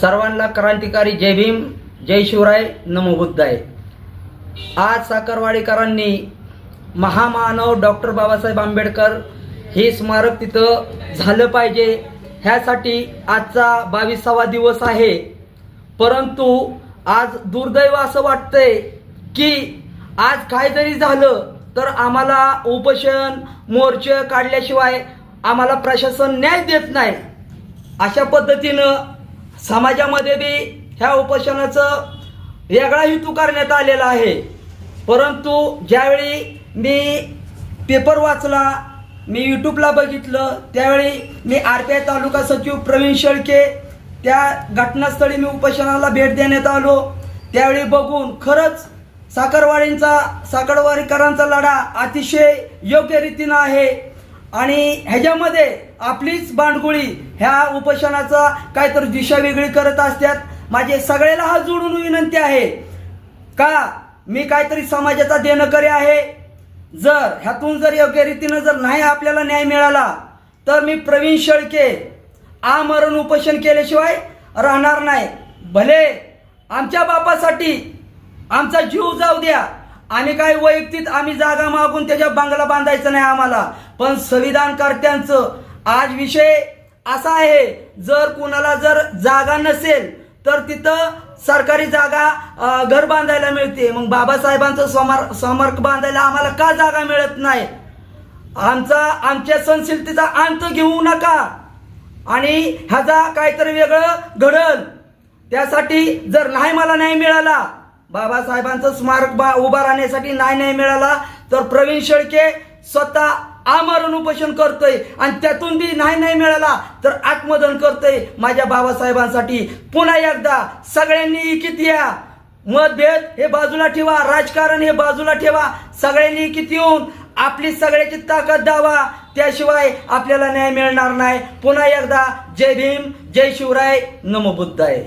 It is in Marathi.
सर्वांना क्रांतिकारी जय भीम जय शिवराय नमो बुद्धाय. आज साखरवाडीकरांनी महामानव डॉक्टर बाबासाहेब आंबेडकर हे स्मारक तिथं झालं पाहिजे. ह्यासाठी आजचा बावीसावा दिवस आहे. परंतु आज दुर्दैव असं वाटतंय की आज काय जरी झालं तर आम्हाला उपोषण मोर्चे काढल्याशिवाय आम्हाला प्रशासन न्याय देत नाही. अशा पद्धतीनं समाजामध्ये बी ह्या उपोषणाचं वेगळा हेतू करण्यात आलेला आहे. परंतु ज्यावेळी मी पेपर वाचला मी यूट्यूबला बघितलं त्यावेळी मी आर पी आय तालुका सचिव प्रवीण शेळके त्या घटनास्थळी मी उपोषणाला भेट देण्यात आलो. त्यावेळी बघून खरंच साखरवाडींचा साखरवाडीकरांचा लढा अतिशय योग्य रीतीनं आहे. आणि ह्याच्यामध्ये आपलीच बांडगुळी ह्या उपोषणाचा काहीतरी दिशा वेगळी करत असतात माझे सगळ्याला हा जोडून विनंती आहे. का मी काहीतरी समाजाचा देणकरी आहे? जर ह्यातून जर योग्य रीतीनं जर नाही आपल्याला न्याय मिळाला तर मी प्रवीण शेळके आमरण उपोषण केल्याशिवाय राहणार नाही. भले आमच्या बापासाठी आमचा जीव जाऊ द्या. आम्ही काय वैयक्तिक आम्ही जागा मागून त्याच्या बंगला बांधायचं नाही आम्हाला. पण संविधानकर्त्यांचं आज विषय असा आहे जर कुणाला जर जागा नसेल तर तिथं सरकारी जागा घर बांधायला मिळते. मग बाबासाहेबांचं स्मार स्मारक बांधायला आम्हाला का जागा मिळत नाही? आमचा आमच्या संशीलतेचा अंत घेऊ नका. आणि ह्याचा काहीतरी वेगळं घडल. त्यासाठी जर नाही मला नाही मिळाला बाबासाहेबांचं स्मारक बा उभा राहण्यासाठी नाही नाही मिळाला तर प्रवीण शेळके स्वतः आमरण उपोषण करतोय आणि त्यातून बी नाही नाही मिळाला तर आत्मदन करतोय माझ्या बाबासाहेबांसाठी. पुन्हा एकदा सगळ्यांनी किती या. मतभेद हे बाजूला ठेवा राजकारण हे बाजूला ठेवा. सगळ्यांनी किती येऊन आपली सगळ्याची ताकद द्यावा. त्याशिवाय आपल्याला न्याय मिळणार नाही. पुन्हा एकदा जय भीम जय शिवराय नमो बुद्धाय.